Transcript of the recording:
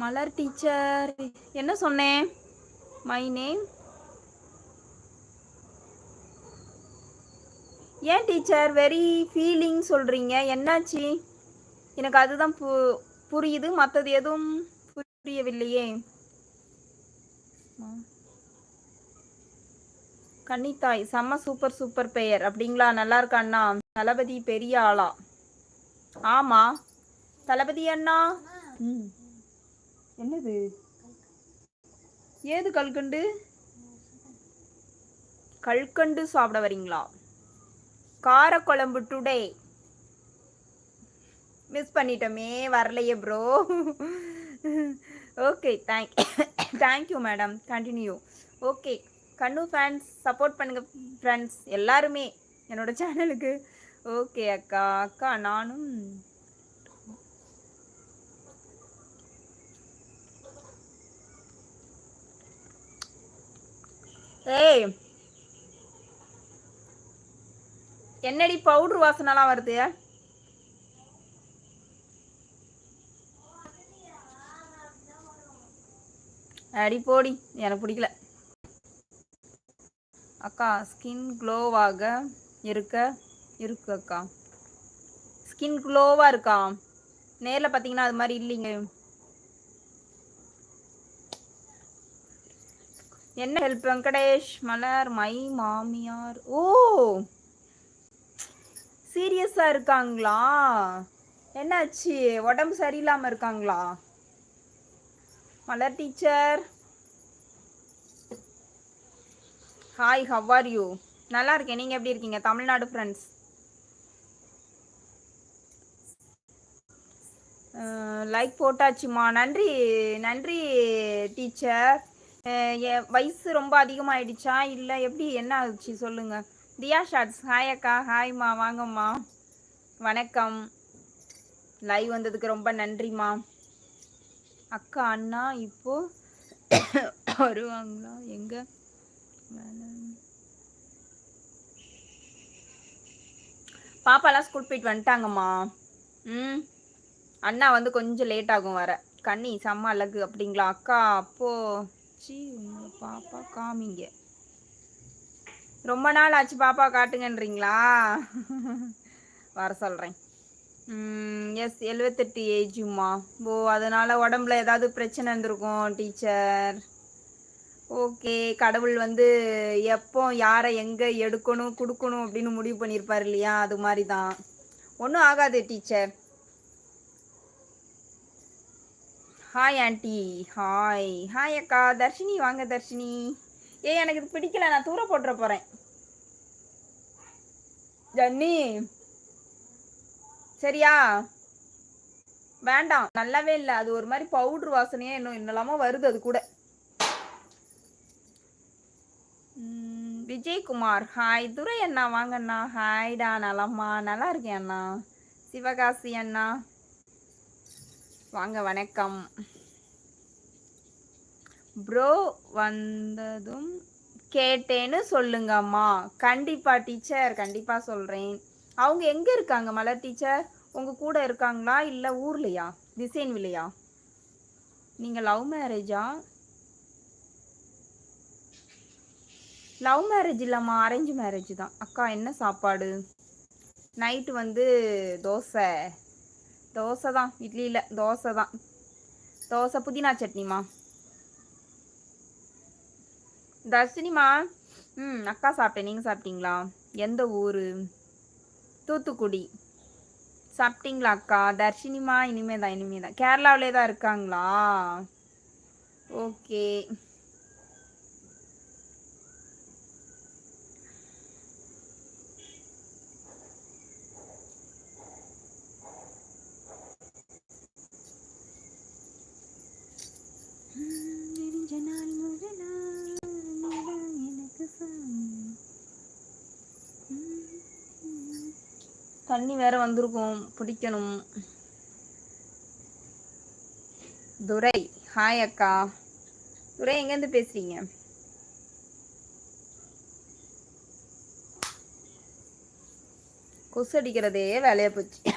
மலர் teacher. என்ன சொன்னேன்? My name ஏன் டீச்சர் வெரி ஃபீலிங் சொல்கிறீங்க என்னாச்சு? எனக்கு அதுதான் பு புரியுது. மற்றது எதுவும் புரியவில்லையே. கன்னித்தாய் செம்ம சூப்பர் சூப்பர் பெயர். அப்படிங்களா? நல்லா இருக்கா அண்ணா? தளபதி பெரிய ஆளா? ஆமா. தளபதி அண்ணா? ம். என்னது? ஏது கல்கண்டு? கல்கண்டு சாப்பிட வரீங்களா? காரக்குழம்பு டுடே மிஸ் பண்ணிட்டோமே வரலையே bro okay thank thank you madam continue okay கண்ணு ஃபேன்ஸ் சப்போர்ட் பண்ணுங்க ஃப்ரெண்ட்ஸ் எல்லாருமே என்னோட சேனலுக்கு ஓகே அக்கா அக்கா நானும் ஏய். என்னடி பவுடர் வாசனைலாம் வருது? அடி போடி எனக்கு பிடிக்கல. அக்கா ஸ்கின் க்ளோவாக இருக்க இருக்கு அக்கா. ஸ்கின் க்ளோவாக இருக்கா? நேரில் பார்த்தீங்கன்னா அது மாதிரி இல்லைங்க. என்ன ஹெல்ப் வெங்கடேஷ் மலர் மை மாமியார்? ஓ! சீரியஸாக இருக்காங்களா? என்னாச்சு? உடம்பு சரியில்லாமல் இருக்காங்களா? Malar teacher hi how are you நல்லா இருக்கேன். நீங்கள் எப்படி இருக்கீங்க? தமிழ்நாடு ஃப்ரெண்ட்ஸ் லைக் போட்டாச்சுமா? நன்றி நன்றி டீச்சர் வயசு ரொம்ப அதிகமாயிடுச்சா? இல்லை எப்படி? என்ன ஆச்சு? சொல்லுங்க. தியா ஷார்ட்ஸ் ஹாய் அக்கா. ஹாய்மா வாங்கம்மா. வணக்கம். லைவ் வந்ததுக்கு ரொம்ப நன்றிம்மா. அக்கா அண்ணா இப்போ வருவாங்களா? எங்க? பாப்பாலாம் ஸ்கூல் போயிட்டு வந்துட்டாங்கம்மா. ம். அண்ணா வந்து கொஞ்சம் லேட் ஆகும் வர கண்ணி செம்ம அழகு அப்படிங்களா? அக்கா அப்போது சி உங்கள் பாப்பா காமிங்க. ரொம்ப நாள் ஆச்சு பாப்பா காட்டுங்கன்றீங்களா? வர சொல்கிறேன் எஸ் எழுபத்தெட்டு ஏஜுமா ஓ அதனால் உடம்புல ஏதாவது பிரச்சனை இருந்திருக்கும் டீச்சர். ஓகே கடவுள் வந்து எப்போ யாரை எங்கே எடுக்கணும் கொடுக்கணும் அப்படின்னு முடிவு பண்ணியிருப்பார் இல்லையா? அது மாதிரி தான் ஒன்றும் ஆகாது teacher. Hi aunty hi hi அக்கா. தர்ஷினி வாங்க தர்ஷினி. ஏ எனக்கு இது பிடிக்கல. நான் தூர போட்டுற போகிறேன் ஜன்னி. சரியா? வேண்டாம். நல்லாவே இல்லை. அது ஒரு மாதிரி பவுட்ரு வாசனையே இன்னும் இன்னலாமா வருது அது கூட. விஜயகுமார். ஹாய் துரை அண்ணா. வாங்க அண்ணா ஹாய்டா நலம்மா. நல்லா இருக்கேன் அண்ணா. சிவகாசி அண்ணா. வாங்க வணக்கம். ப்ரோ வந்ததும் கேட்டேன்னு சொல்லுங்கம்மா. கண்டிப்பா டீச்சர் கண்டிப்பா சொல்றேன். அவங்க எங்கே இருக்காங்க மலர் டீச்சர் உங்கள் கூட இருக்காங்களா இல்லை ஊர்லையா? திசைன் நீங்கள் லவ் மேரேஜா லவ் மேரேஜ் இல்லைம்மா அரேஞ்ச் மேரேஜ் தான். அக்கா என்ன சாப்பாடு? நைட்டு வந்து தோசை. தோசை தான் இட்லியில் தோசை தான். தோசை புதினா சட்னிமா தர்ஷினிமா ம் அக்கா சாப்பிட்டேன் நீங்கள் சாப்பிட்டீங்களா? எந்த ஊர்? தூத்துக்குடி. சாப்பிட்டீங்களா அக்கா? தர்ஷினிமா இனிமே தான் இனிமே தான் கேரளாவிலே தான் இருக்காங்களா? ஓகே. தண்ணி வேற வந்திருக்கும். பிடிக்கணும். துரை ஹாய் அக்கா. துரை எங்கேருந்து பேசுறீங்க? கொசு அடிக்கிறதே வேலையா போச்சு.